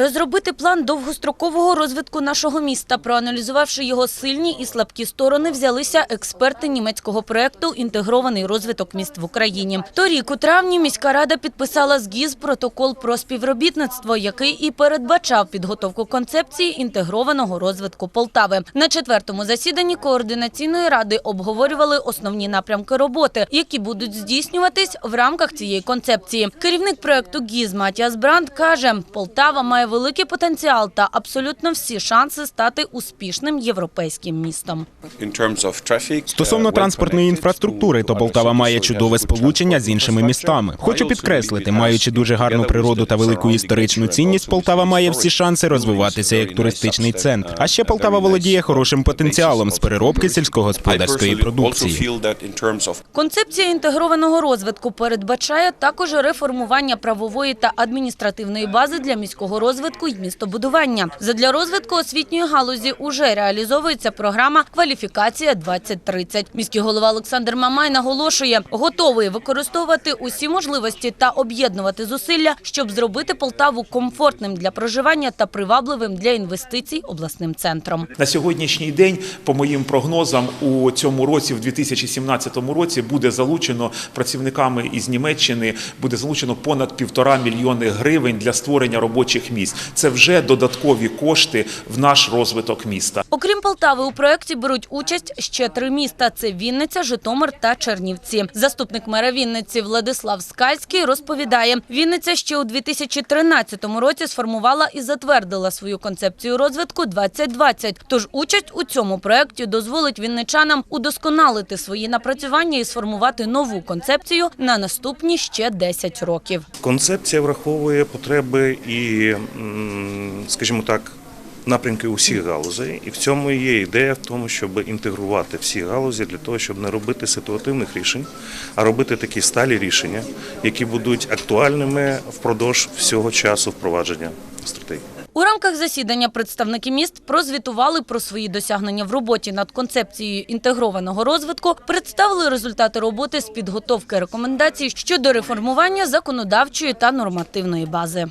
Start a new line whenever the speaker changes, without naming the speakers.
Розробити план довгострокового розвитку нашого міста, проаналізувавши його сильні і слабкі сторони, взялися експерти німецького проекту Інтегрований розвиток міст в Україні. Торік у травні міська рада підписала з ГІЗ протокол про співробітництво, який і передбачав підготовку концепції інтегрованого розвитку Полтави. На четвертому засіданні координаційної ради обговорювали основні напрямки роботи, які будуть здійснюватись в рамках цієї концепції. Керівник проекту ГІЗ Матіас Бранд каже, Полтава має великий потенціал та абсолютно всі шанси стати успішним європейським містом.
Стосовно транспортної інфраструктури, то Полтава має чудове сполучення з іншими містами. Хочу підкреслити, маючи дуже гарну природу та велику історичну цінність, Полтава має всі шанси розвиватися як туристичний центр. А ще Полтава володіє хорошим потенціалом з переробки сільськогосподарської продукції.
Концепція інтегрованого розвитку передбачає також реформування правової та адміністративної бази для міського розвитку і містобудування. Задля розвитку освітньої галузі уже реалізовується програма «Кваліфікація 2030». Міський голова Олександр Мамай наголошує, готовий використовувати усі можливості та об'єднувати зусилля, щоб зробити Полтаву комфортним для проживання та привабливим для інвестицій обласним центром.
На сьогоднішній день, по моїм прогнозам, у цьому році, в 2017 році, буде залучено працівниками із Німеччини, буде залучено понад півтора мільйони гривень для створення робочих місць. Це вже додаткові кошти в наш розвиток міста.
Окрім Полтави, у проєкті беруть участь ще три міста – це Вінниця, Житомир та Чернівці. Заступник мера Вінниці Владислав Скальський розповідає, Вінниця ще у 2013 році сформувала і затвердила свою концепцію розвитку 2020. Тож участь у цьому проєкті дозволить вінничанам удосконалити свої напрацювання і сформувати нову концепцію на наступні ще 10 років.
Концепція враховує потреби і, скажімо так, напрямки усіх галузей, і в цьому є ідея в тому, щоб інтегрувати всі галузі для того, щоб не робити ситуативних рішень, а робити такі сталі рішення, які будуть актуальними впродовж всього часу впровадження стратегії.
У рамках засідання представники міст прозвітували про свої досягнення в роботі над концепцією інтегрованого розвитку, представили результати роботи з підготовки рекомендацій щодо реформування законодавчої та нормативної бази.